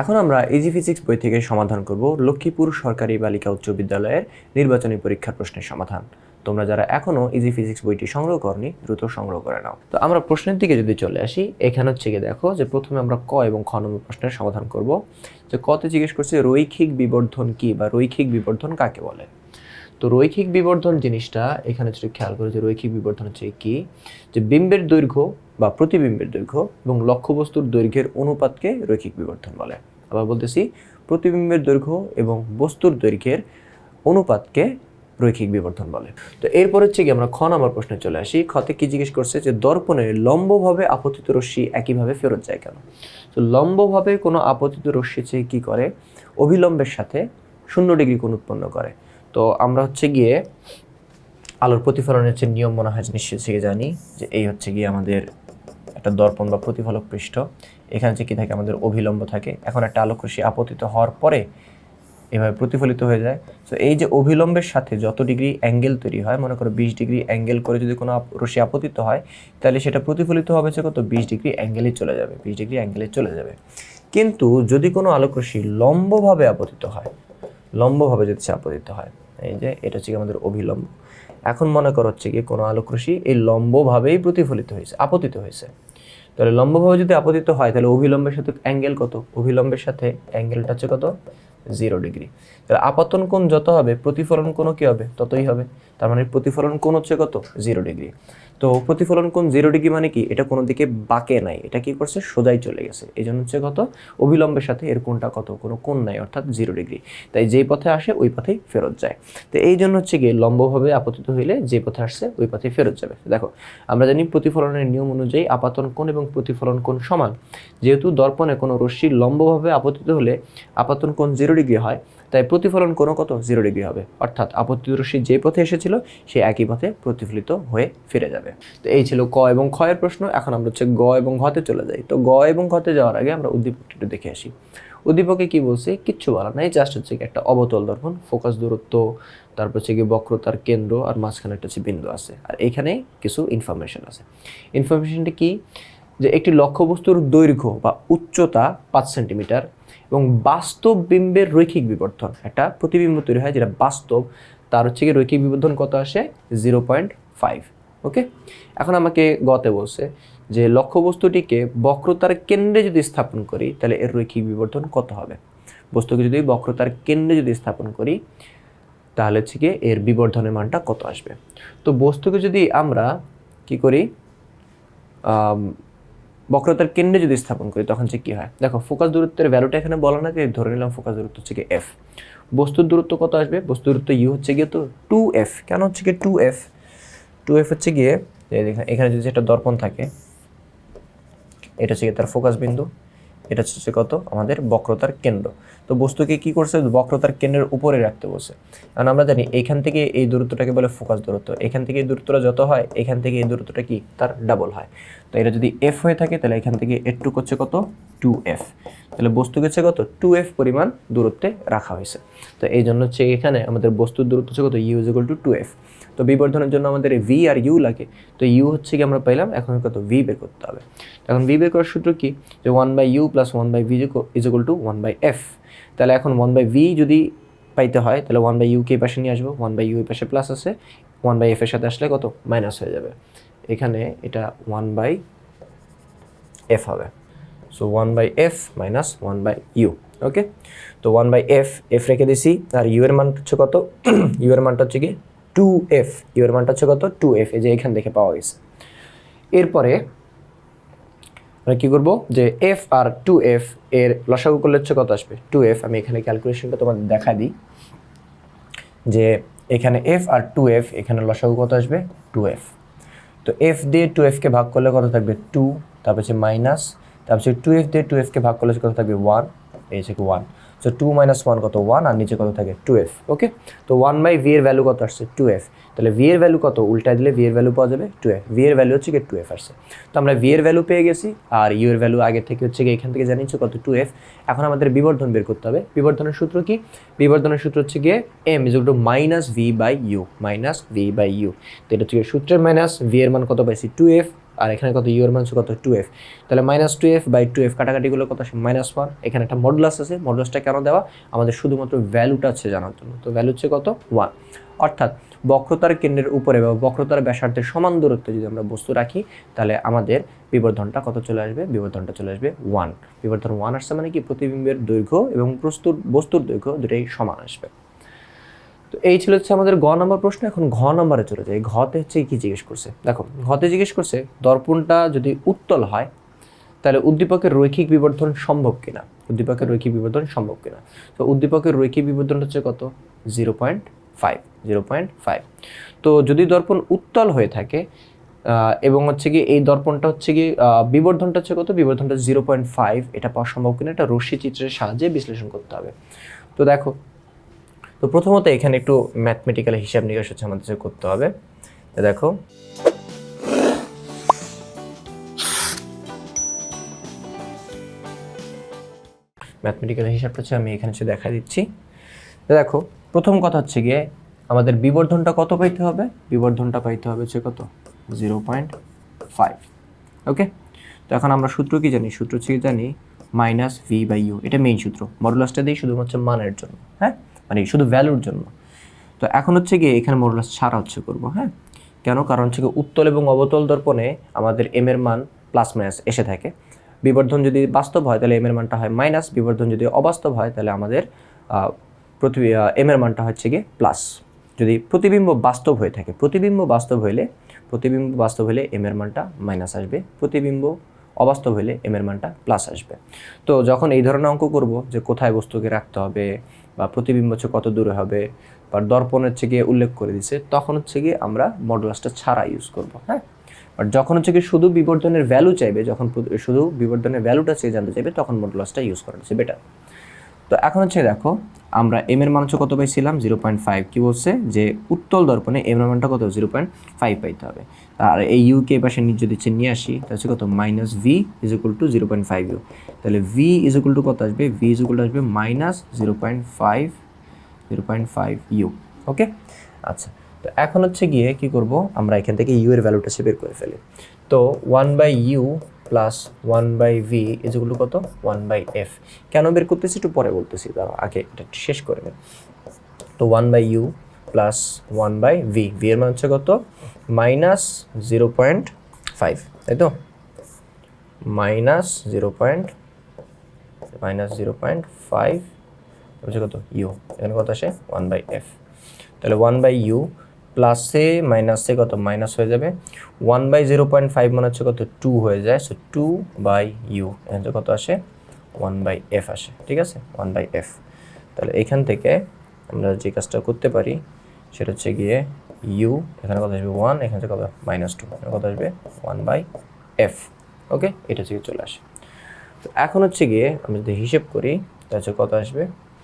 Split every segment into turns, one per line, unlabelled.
এখন আমরা easy physics বই থেকে সমাধান করব লক্ষ্মীপুর সরকারি বালিকা উচ্চ বিদ্যালয়ের নির্বাচনী পরীক্ষার প্রশ্নের সমাধান। তোমরা যারা এখনও ইজি ফিজিক্স বইটি সংগ্রহ করনি, দ্রুত সংগ্রহ করে নাও। তো আমরা প্রশ্নের দিকে যদি চলে আসি, এখানে হচ্ছে গিয়ে দেখো যে প্রথমে আমরা ক এবং খ নম্বর প্রশ্নের সমাধান করব। যে কতে জিজ্ঞেস করছে, রৈখিক বিবর্ধন কি বা রৈখিক বিবর্ধন কাকে বলে? তো রৈখিক বিবর্ধন জিনিসটা এখানে যদি খেয়াল করে যে রৈখিক বিবর্ধন হচ্ছে কি? যে বিম্বের দৈর্ঘ্য বা প্রতিবিম্বের দৈর্ঘ্য এবং লক্ষ্যবস্তুর দৈর্ঘ্যের অনুপাতকে রৈখিক বিবর্ধন বলে। আবার বলতেছি, প্রতিবিম্বের দৈর্ঘ্য এবং বস্তুর দৈর্ঘ্যের অনুপাতকে রৈখিক বিবর্ধন বলে। তো এরপর হচ্ছে কি আমরা খ নম্বর প্রশ্নে চলে আসি। খতে কি জিজ্ঞেস করছে যে, দর্পণে লম্বভাবে আপতিত রশ্মি একইভাবে ফেরত যায় কেন? তো লম্বভাবে কোনো আপতিত রশ্মি চেয়ে কী করে? অভিলম্বের সাথে শূন্য ডিগ্রি কোণ উৎপন্ন করে। তো আমরা হচ্ছে গিয়ে আলোর প্রতিফলনের হচ্ছে নিয়ম মনে হয় নিশ্চয়ই থেকে জানি যে এই হচ্ছে গিয়ে আমাদের একটা দর্পণ বা প্রতিফলক পৃষ্ঠ। এখানে যে কি থাকে? আমাদের অভিলম্ব থাকে। এখন একটা আলোক রশ্মি আপতিত হওয়ার পরে এভাবে প্রতিফলিত হয়ে যায়। তো এই যে অভিলম্বের সাথে যত ডিগ্রি অ্যাঙ্গেল তৈরি হয়, মনে করো বিশ ডিগ্রি অ্যাঙ্গেল করে যদি কোনো রশ্মি আপতিত হয়, তাহলে সেটা প্রতিফলিত হবে হচ্ছে কত? বিশ ডিগ্রি অ্যাঙ্গেলে চলে যাবে। বিশ ডিগ্রি অ্যাঙ্গেলে চলে যাবে। কিন্তু যদি কোনো আলোক রশ্মি লম্বভাবে আপতিত হয়, লম্বভাবে যদি সে আপতিত হয়, এই যে এটা হচ্ছে আমাদের অভিলম্ব। এখন মনে করো হচ্ছে কি কোনো আলোক রশ্মি এই লম্বভাবেই প্রতিফলিত হয়েছে, আপতিত হয়েছে। তাহলে লম্বভাবে যদি আপতিত হয়, তাহলে অভিলম্বের সাথে অ্যাঙ্গেল কত? অভিলম্বের সাথে অ্যাঙ্গেলটা হচ্ছে কত? জিরো ডিগ্রি তাহলে আপাতন কোণ যত হবে, প্রতিফলন কোণও কী হবে? ততই হবে। তার মানে প্রতিফলন কোণ হচ্ছে কত? জিরো ডিগ্রি তো প্রতিফলন কোণ জিরো ডিগ্রি মানে কি? এটা কোনো দিকে বাঁকে নাই। এটা কি করছে? সোজাই চলে গেছে। এই জন্য হচ্ছে কত? অবিলম্বের সাথে এর কোণটা কত? কোনো কোণ নাই, অর্থাৎ জিরো ডিগ্রি তাই যেই পথে আসে, ওই পথেই ফেরত যায়। তো এই জন্য হচ্ছে গিয়ে লম্বভাবে আপতিত হইলে যে পথে আসছে, ওই পথেই ফেরত যাবে। দেখো, আমরা জানি প্রতিফলনের নিয়ম অনুযায়ী আপাতন কোণ এবং প্রতিফলন কোণ সমান। যেহেতু দর্পণে কোনো রশ্মি লম্বভাবে আপতিত হলে আপাতন কোণ জিরো ডিগ্রি হয় তাই প্রতিফলন কোনো কত? জিরো ডিগ্রি হবে। অর্থাৎ আপতিত রশ্মি যে পথে এসেছিল, সে একই পথে প্রতিফলিত হয়ে ফিরে যাবে। তো এই ছিল ক এবং এর প্রশ্ন। এখন আমরা হচ্ছে গ এবং ঘতে চলে যাই। তো গ এবং ঘতে যাওয়ার আগে আমরা উদ্দীপকটি একটু দেখে আসি। উদ্দীপকে কি বলছে? কিচ্ছু বলা নাই। জাস্ট হচ্ছে একটা অবতল দর্পণ ফোকাস দূরত্ব, তারপর হচ্ছে কি বক্রতার কেন্দ্র, আর মাঝখানে একটা হচ্ছে বিন্দু আছে। আর এখানে কিছু ইনফরমেশন আছে। ইনফরমেশনটা কি? যে একটি লক্ষ্যবস্তুর দৈর্ঘ্য বা উচ্চতা পাঁচ সেন্টিমিটার এবং বাস্তব বিম্বের রৈখিক বিবর্ধন। একটা প্রতিবিম্ব তৈরি হয় যেটা বাস্তব, তার হচ্ছে কি রৈখিক বিবর্ধন কত আসে? জিরো পয়েন্ট ফাইভ ওকে এখন আমাকে গতে বলছে যে লক্ষ্যবস্তুটিকে বক্রতার কেন্দ্রে যদি স্থাপন করি, তাহলে এর রৈখিক বিবর্ধন কত হবে? বস্তুকে যদি বক্রতার কেন্দ্রে যদি স্থাপন করি, তাহলে হচ্ছে কি এর বিবর্ধনের মানটা কত আসবে? তো বস্তুকে যদি আমরা কি করি? বক্রতার কেন্দ্রে যদি স্থাপন করি, তখন যে কী হয়? দেখো, ফোকাস দূরত্বের ভ্যালুটা এখানে বলা না যে ধরে নিলাম ফোকাস দূরত্ব হচ্ছে গিয়ে এফ বস্তুর দূরত্ব কত আসবে? বস্তুর দূরত্ব ইউ হচ্ছে গিয়ে তো টু এফ কেন হচ্ছে গিয়ে টু এফ টু এফ হচ্ছে গিয়ে এখানে যদি একটা দর্পণ থাকে, এটা হচ্ছে গিয়ে তার ফোকাস বিন্দু। এটা হচ্ছে কত? আমাদের বক্রতার কেন্দ্র। তো বস্তুকে কি করছে? বক্রতার কেন্দ্রের উপরে রাখতে বসে কারণ আমরা জানি এইখান থেকে এই দূরত্বটাকে বলে ফোকাস দূরত্ব। এখান থেকে এই দূরত্বটা যত হয়, এখান থেকে এই দূরত্বটা কি? তার ডাবল হয়। তো এটা যদি এফ হয়ে থাকে, তাহলে এখান থেকে এর টুক হচ্ছে কত? টু এফ তাহলে বস্তুকে হচ্ছে কত? টু এফ পরিমাণ দূরত্বে রাখা হয়েছে। তো এই জন্য হচ্ছে এখানে আমাদের বস্তুর দূরত্ব হচ্ছে কত? U is to two f তো বিবর্ধনের জন্য আমাদের ভি আর ইউ লাগে। তো ইউ হচ্ছে কি আমরা পাইলাম? এখন কত? ভি বের করতে হবে। এখন ভি বের করার সূত্র কি? যে one by u plus one by v is equal to one by f তাহলে এখন ওয়ান বাই ভি যদি পাইতে হয় তাহলে ওয়ান বাই ইউকে পাশে নিয়ে আসব ওয়ান বাই ইউ পাশে প্লাস আছে ওয়ান বাই এফ এর সাথে আসলে কত মাইনাস হয়ে যাবে এখানে এটা ওয়ান বাই এফ হবে so one by f minus one by u okay তো ওয়ান বাই এফ এফ রেখে দিছি আর ইউ এর মান হচ্ছে কত ইউ এর মানটা হচ্ছে কি টু এফ ইউ এর মানটা হচ্ছে কত টু এফ এই যে এখান থেকে পাওয়া গেছে এরপরে আমরা কী করব? যে এফ আর টু এফ এর লসাগু করলে হচ্ছে কত আসবে? টু এফ আমি এখানে ক্যালকুলেশনটা তোমাদের দেখা দিই। যে এখানে এফ আর টু এফ এখানে লসাগু কত আসবে? টু এফ তো এফ দিয়ে টু এফকে ভাগ করলে কত থাকবে? টু তারপর হচ্ছে মাইনাস তারপর হচ্ছে টু এফ দিয়ে টু এফকে ভাগ করলে কত থাকবে? ওয়ান এই হচ্ছে one so two minus one কত? ওয়ান আর নিচে কত থাকে? টু এফ ওকে তো ওয়ান বাই ভি এর ভ্যালু কত আসছে? টু এফ তাহলে ভি এর ভ্যালু কত? উল্টা দিলে ভি এর ভ্যালু পাওয়া যাবে টু এফ ভি এর ভ্যালু হচ্ছে টু এফ আসছে তো আমরা ভি এর ভ্যালু পেয়ে গেছি, আর ইউ এর ভ্যালু আগে থেকে হচ্ছে কি এখান থেকে জানিয়েছো কত? টু এফ এখন আমাদের বিবর্ধন বের করতে হবে। বিবর্ধনের সূত্র কি? বিবর্ধনের সূত্র হচ্ছে গিয়ে m is to minus v by u minus v by u তো এটা হচ্ছে গিয়ে সূত্রের মাইনাস ভি এর মান কত পাইছি? টু এফ আর এখানে কত? ইউ এর মান কত? টু এফ তাহলে minus two f by two f কাটাকাটিগুলো কত? মাইনাস ওয়ান এখানে একটা মডুলাস আছে মডুলাসটা কেন দেওয়া? আমাদের শুধুমাত্র ভ্যালুটা আছে জানার জন্য। তো ভ্যালু হচ্ছে কত? ওয়ান অর্থাৎ বক্রতার কেন্দ্রের উপরে বা বক্রতার ব্যাসার্ধের সমান দূরত্বে যদি আমরা বস্তু রাখি, তাহলে আমাদের বিবর্ধনটা কত চলে আসবে? বিবর্ধনটা চলে আসবে ওয়ান বিবর্ধন ওয়ান আসছে মানে কি? প্রতিবিম্বের দৈর্ঘ্য এবং প্রস্তুর, বস্তুর দৈর্ঘ্য দুটাই সমান আসবে। তো এই ছিল হচ্ছে আমাদের গ নম্বর প্রশ্ন। এখন ঘ নম্বরে চলে যায় ঘতে হচ্ছে কি জিজ্ঞেস করছে? দেখো, ঘতে জিজ্ঞেস করছে, দর্পণটা যদি উত্তল হয়, তাহলে উদ্দীপকের রৈখিক বিবর্ধন সম্ভব কিনা? উদ্দীপকের রৈখিক বিবর্ধন সম্ভব কিনা? তো উদ্দীপকের রৈখিক বিবর্ধন হচ্ছে কত? Zero point five zero point five তো যদি দর্পণ উত্তল হয়ে থাকে এবং হচ্ছে কি এই দর্পণটা হচ্ছে কি বিবর্ধনটা হচ্ছে কত? বিবর্ধনটা জিরো পয়েন্ট ফাইভ এটা পাওয়া সম্ভব কিনা? এটা রশ্মি চিত্রের সাহায্যে বিশ্লেষণ করতে হবে। তো দেখো, তো প্রথমত এখানে একটু ম্যাথমেটিক্যাল হিসাব নিকাশ হচ্ছে আমাদের করতে হবে। দেখো ম্যাথমেটিক্যাল হিসাবটা হচ্ছে আমি এখানে হচ্ছে দেখা দিচ্ছি। দেখো প্রথম কথা হচ্ছে গিয়ে আমাদের বিবর্ধনটা কত পাইতে হবে? বিবর্ধনটা পাইতে হবে হচ্ছে কত? Zero point five. ওকে? তো এখন আমরা সূত্র কি জানি? সূত্র হচ্ছে জানি? মাইনাস ভি বাই ইউ এটা মেইন সূত্র। মডুলাসটা দিই শুধুমাত্র মানের জন্য হ্যাঁ? মানে শুধু ভ্যালুর জন্য। তো এখন হচ্ছে গিয়ে এখানে মডুলাস ছাড়া হচ্ছে করব হ্যাঁ? কেন? কারণ হচ্ছে উত্তল এবং অবতল দর্পণে আমাদের এম এর মান প্লাস মাইনাস এসে থাকে। বিবর্ধন যদি বাস্তব হয়, তাহলে এম এর মানটা হয় মাইনাস বিবর্ধন যদি অবাস্তব হয়, তাহলে আমাদের প্রতি এম এর মানটা হচ্ছে গিয়ে প্লাস যদি প্রতিবিম্ব বাস্তব হয়ে থাকে, প্রতিবিম্ব বাস্তব হইলে, প্রতিবিম্ব বাস্তব হলে এম এর মানটা মাইনাস আসবে, প্রতিবিম্ব অবাস্তব হলে এম এর মানটা প্লাস আসবে। তো যখন এই ধরনের অঙ্ক করব, যে কোথায় বস্তুকে রাখতে হবে, বা প্রতিবিম্ব হচ্ছে কত দূরে হবে, বা দর্পণ হচ্ছে গিয়ে উল্লেখ করে দিছে, তখন হচ্ছে গিয়ে আমরা মডুলাসটা ছাড়া ইউজ করব হ্যাঁ? বাট যখন হচ্ছে কি শুধু বিবর্ধনের ভ্যালু চাইবে, যখন শুধু বিবর্ধনের ভ্যালুটা চেয়ে জানতে চাইবে, তখন মডুলাসটা ইউজ করা হচ্ছে বেটার তো এখন হচ্ছে দেখো, আমরা এম এর মান হচ্ছে কত পাইছিলাম? জিরো পয়েন্ট ফাইভ কী বলছে? যে উত্তল দর্পণে এম এর মানটা কত? জিরো পয়েন্ট ফাইভ পাইতে হবে। আর এই ইউকে পাশে নিচে যদি হচ্ছে নিয়ে আসি, তাহলে হচ্ছে কত? Minus v is equal to zero point five u তাহলে ভি ইজ ইকুয়াল টু কত আসবে? ভি ইজ ইকুয়াল টু আসবে minus zero point five zero point five u okay আচ্ছা তো এখন হচ্ছে গিয়ে কি করব? আমরা এখান থেকে ইউ এর ভ্যালুটা সে বের করে ফেলি। তো one by u plus one by v ইজগুলো কত? ওয়ান বাই এফ কেন বের করতেছি? একটু পরে বলতেছি তারা আগে এটা শেষ করে নেন। তো one by u plus one by v v এর মান হচ্ছে কত? মাইনাস জিরো পয়েন্ট ফাইভ তাই তো? Minus zero point minus zero point five হচ্ছে কত? ইউ এখানে কত আসে? ওয়ান বাই এফ তাহলে ওয়ান বাই ইউ প্লাসে মাইনাসে কত? মাইনাস হয়ে যাবে। One by zero point five মানে হচ্ছে কত? টু হয়ে যায়। সো টু বাই ইউ এখানে কত আসে? ওয়ান বাই এফ আসে। ঠিক আছে? ওয়ান বাই এফ তাহলে এখান থেকে আমরা যে কাজটা করতে পারি, সেটা হচ্ছে গিয়ে ইউ এখানে কত আসবে? ওয়ান এখানে কত? মাইনাস টু কত আসবে? ওয়ান বাই এফ ওকে এটা থেকে চলে আসে। তো এখন হচ্ছে গিয়ে আমি যদি হিসেব করি, তাহলে কত আসবে?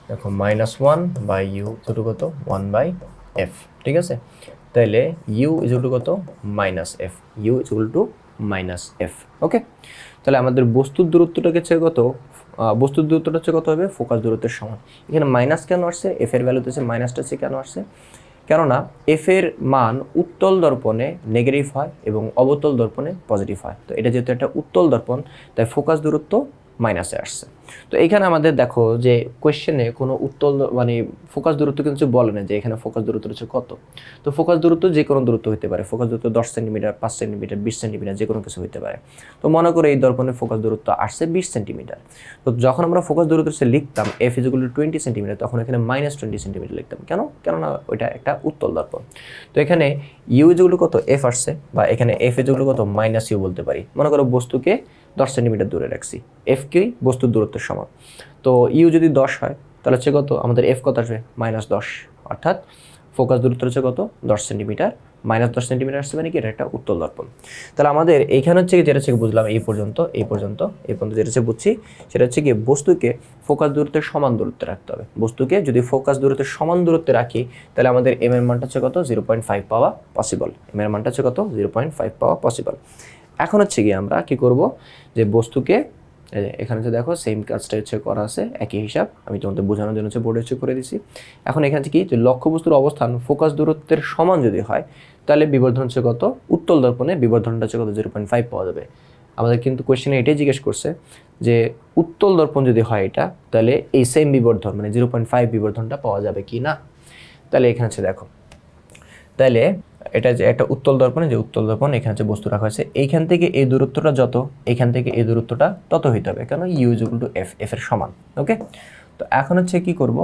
দেখো মাইনাস ওয়ান বাই ইউ কত? ওয়ান বাই এফ ঠিক আছে? তাহলে ইউ ইজ টু কত? Minus f u is to minus f okay তাহলে আমাদের বস্তুর দূরত্বটাকে হচ্ছে কত? বস্তুর দূরত্বটা হচ্ছে কত হবে? ফোকাস দূরত্বের সমান। এখানে মাইনাস কেন আসছে? এফ এর ভ্যালুতে হচ্ছে মাইনাসটা হচ্ছে কেন আসছে? কেননা এফ এর মান উত্তল দর্পণে নেগেটিভ হয় এবং অবতল দর্পণে পজিটিভ হয়। তো এটা যেহেতু একটা উত্তল দর্পণ, তাই ফোকাস দূরত্ব মাইনাসে আসছে। তো এখানে আমাদের দেখো যে কোয়েশ্চেনে কোনো উত্তল মানে ফোকাস দূরত্ব কিন্তু বলে না যে এখানে ফোকাস দূরত্ব হচ্ছে কত। তো ফোকাস দূরত্ব যে কোনো দূরত্ব হতে পারে। ফোকাস দূরত্ব দশ সেন্টিমিটার পাঁচ সেন্টিমিটার বিশ সেন্টিমিটার যে কোনো কিছু হতে পারে। তো মনে করো এই দর্পণের ফোকাস দূরত্ব আসছে বিশ সেন্টিমিটার তো যখন আমরা ফোকাস দূরত্ব সে লিখতাম এফ ইজুগুলো টোয়েন্টি সেন্টিমিটার তখন এখানে মাইনাস টোয়েন্টি সেন্টিমিটার লিখতাম। কেন? কেননা ওইটা একটা উত্তল দর্পণ। তো এখানে ইউ ইজুগুলো কত? এফ আসছে বা এখানে এফ ইজুগুলো কত? মাইনাস ইউ বলতে পারি। মনে করো বস্তুকে দশ সেন্টিমিটার দূরে রাখছি। এফ কি? বস্তুর দূরত্বের সমান। তো ইউ যদি দশ হয়, তাহলে হচ্ছে কত? আমাদের এফ কত আসবে? মাইনাস দশ। অর্থাৎ ফোকাস দূরত্ব হচ্ছে কত? দশ সেন্টিমিটার। মাইনাস দশ সেন্টিমিটার আসছে মানে কি? এটা একটা উত্তল দর্পণ। তাহলে আমাদের এইখানে হচ্ছে কি? যেটা হচ্ছে বুঝলাম এই পর্যন্ত এই পর্যন্ত এই পর্যন্ত যেটা হচ্ছে বুঝছি, সেটা হচ্ছে কি? বস্তুকে ফোকাস দূরত্বের সমান দূরত্বে রাখতে হবে। বস্তুকে যদি ফোকাস দূরত্বের সমান দূরত্বে রাখি, তাহলে আমাদের এম এর মানটা হচ্ছে কত? জিরো পয়েন্ট ফাইভ পাওয়া পসিবল এম এর মানটা হচ্ছে কত? জিরো পয়েন্ট ফাইভ পাওয়া পসিবল এখন হচ্ছে কি আমরা কি করব? যে বস্তুকে এখানে যে দেখো সেম কাজটা হচ্ছে করা আছে, একই হিসাব। আমি তোমাদের বোঝানোর জন্য হচ্ছে বোর্ডে হচ্ছে করে দিছি। এখন এখানে কি, যে লক্ষ্যবস্তুর অবস্থান ফোকাস দূরত্বের সমান যদি হয়, তাহলে বিবর্ধন হচ্ছে কত? উত্তল দর্পণে বিবর্ধনটা হচ্ছে কত? জিরো পয়েন্ট ফাইভ পাওয়া যাবে। আমাদের কিন্তু কোয়েশ্চেনে এটাই জিজ্ঞেস করছে যে, উত্তল দর্পণ যদি হয় এটা, তাহলে এই সেম বিবর্ধন মানে জিরো পয়েন্ট ফাইভ বিবর্ধনটা পাওয়া যাবে কি না তাহলে এখানে হচ্ছে দেখো, তাহলে এটা যে একটা উত্তল দর্পণে, যে উত্তল দর্পণ, এখানে যে বস্তু রাখা হয়েছে, এইখান থেকে এই দূরত্বটা যত এখান থেকে এই দূরত্বটা তত হইতে হবে কারণ u is two f f এর সমান ওকে তো এখন হচ্ছে কি করব?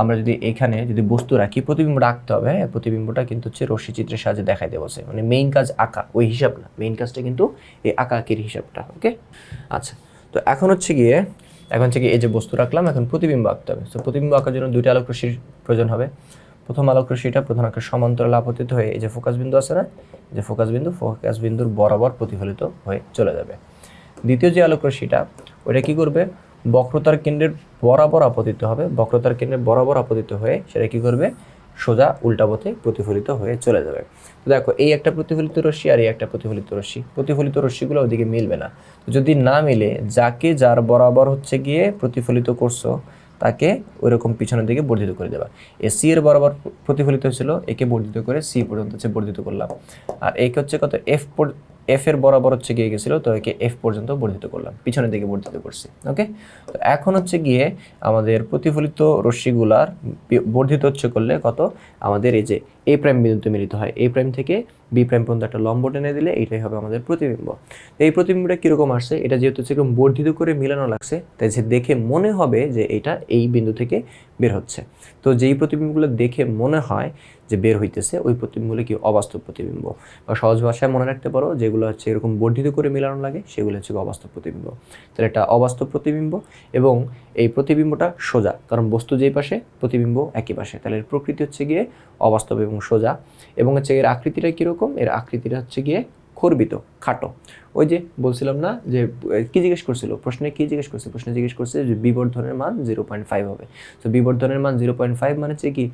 আমরা যদি এখানে যদি বস্তু রাখি, প্রতিবিম্ব রাখতে হবে হ্যাঁ? প্রতিবিম্বটা কিন্তু হচ্ছে রশ্মি চিত্রের সাহায্যে দেখাই দেবো মানে মেইন কাজ আঁকা, ওই হিসাব না মেইন কাজটা কিন্তু এই আঁকা আঁকির হিসাবটা ওকে আচ্ছা তো এখন হচ্ছে গিয়ে, এখন গিয়ে এই যে বস্তু রাখলাম, এখন প্রতিবিম্ব আঁকতে হবে, তো প্রতিবিম্ব আঁকার জন্য দুইটা আলোক রশ্মির প্রয়োজন হবে প্রথম আলোক রশ্মিটা প্রধান আকার সমান্তরাল আপতিত হয়ে এই যে ফোকাস বিন্দু আছে না যে ফোকাস বিন্দু ফোকাস বিন্দুর বরাবর প্রতিফলিত হয়ে চলে যাবে। দ্বিতীয় যে আলোক রশ্মিটা ওটা কি করবে? বক্রতার কেন্দ্রের বরাবর আপতিত হবে, বক্রতার কেন্দ্রের বরাবর আপতিত হয়ে সেটা কি করবে? সোজা উল্টা পথে প্রতিফলিত হয়ে চলে যাবে। তো দেখো, এই একটা প্রতিফলিত রশ্মি আর এই একটা প্রতিফলিত রশ্মি প্রতিফলিত রশ্মিগুলো ওদিকে মিলবে না। যদি না মিলে, যাকে যার বরাবর হচ্ছে গিয়ে প্রতিফলিত করছ তাকে ওইরকম পিছনের দিকে বর্ধিত করে দেবা এ সি এর বরাবর প্রতিফলিত হয়েছিল, একে বর্ধিত করে সি পর্যন্ত হচ্ছে বর্ধিত করলাম। আর একে হচ্ছে কত? এফ এফ এর বরাবর হচ্ছে গিয়ে গেছিল, তো একে এফ পর্যন্ত বর্ধিত করলাম, পিছনের দিকে বর্ধিত করছি, ওকে? তো এখন হচ্ছে গিয়ে আমাদের প্রতিফলিত রশ্মিগুলার বর্ধিত হচ্ছে করলে কত? আমাদের এই যে এ প্রাইম বিন্দুতে মিলিত হয়। এ প্রাইম থেকে বি প্রাইম পর্যন্ত একটা লম্ব টেনে দিলে এইটাই হবে আমাদের প্রতিবিম্ব। তো এই প্রতিবিম্বটা কীরকম আসছে? এটা যেহেতু এরকম বর্ধিত করে মিলানো লাগছে, তাই যে দেখে মনে হবে যে এটা এই বিন্দু থেকে বের হচ্ছে। তো যেই প্রতিবিম্বগুলো দেখে মনে হয় যে বের হইতেছে, ওই প্রতিবিম্বগুলো কি অবাস্তব প্রতিবিম্ব? বা সহজ ভাষায় মনে রাখতে পারো, যেগুলো হচ্ছে এরকম বর্ধিত করে মিলানো লাগে, সেগুলো হচ্ছে অবাস্তব প্রতিবিম্ব। তাহলে এটা অবাস্তব প্রতিবিম্ব এবং এই প্রতিবিম্বটা সোজা, কারণ বস্তু যেই পাশে, প্রতিবিম্ব একই পাশে। তাহলে প্রকৃতি হচ্ছে গিয়ে অবাস্তব এবং সোজা। এবং হচ্ছে এর আকৃতিটা কীরকম? এর আকৃতিটা হচ্ছে গিয়ে খর্বিত, খাটো। ওই যে বলছিলাম না যে কি জিজ্ঞেস করছিল? প্রশ্নে কী জিজ্ঞেস করছে প্রশ্নে জিজ্ঞেস করছে যে বিবর্ধনের মান জিরো পয়েন্ট ফাইভ হবে। তো বিবর্ধনের মান জিরো পয়েন্ট ফাইভ মানে হচ্ছে কি?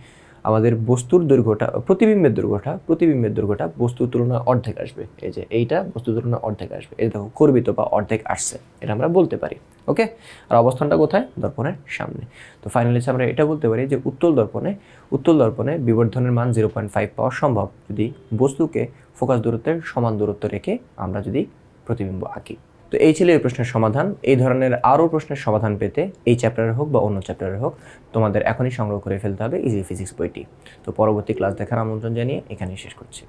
আমাদের বস্তুর দৈর্ঘ্যটা, প্রতিবিম্বের দৈর্ঘ্যটা প্রতিবিম্বের দৈর্ঘ্যটা বস্তুর তুলনায় অর্ধেক আসবে। এই যে এইটা বস্তুর তুলনায় অর্ধেক আসবে। এই দেখো, কর্বিত বা অর্ধেক আসছে, এটা আমরা বলতে পারি, ওকে? আর অবস্থানটা কোথায়? দর্পণের সামনে। তো ফাইনালি আমরা এটা বলতে পারি যে উত্তল দর্পণে উত্তল দর্পণে বিবর্ধনের মান জিরো পয়েন্ট ফাইভ পাওয়া সম্ভব। যদি বস্তুকে ফোকাস দূরত্বের সমান দূরত্ব রেখে আমরা যদি প্রতিবিম্ব আঁকি। তো এই ছিল এই প্রশ্নের সমাধান। এই ধরনের আরও প্রশ্নের সমাধান পেতে এই চ্যাপ্টারের হোক বা অন্য চ্যাপ্টারের হোক, তোমাদের এখনই সংগ্রহ করে ফেলতে হবে ইজি ফিজিক্স বইটি। তো পরবর্তী ক্লাস দেখার আমন্ত্রণ জানিয়ে এখানেই শেষ করছি।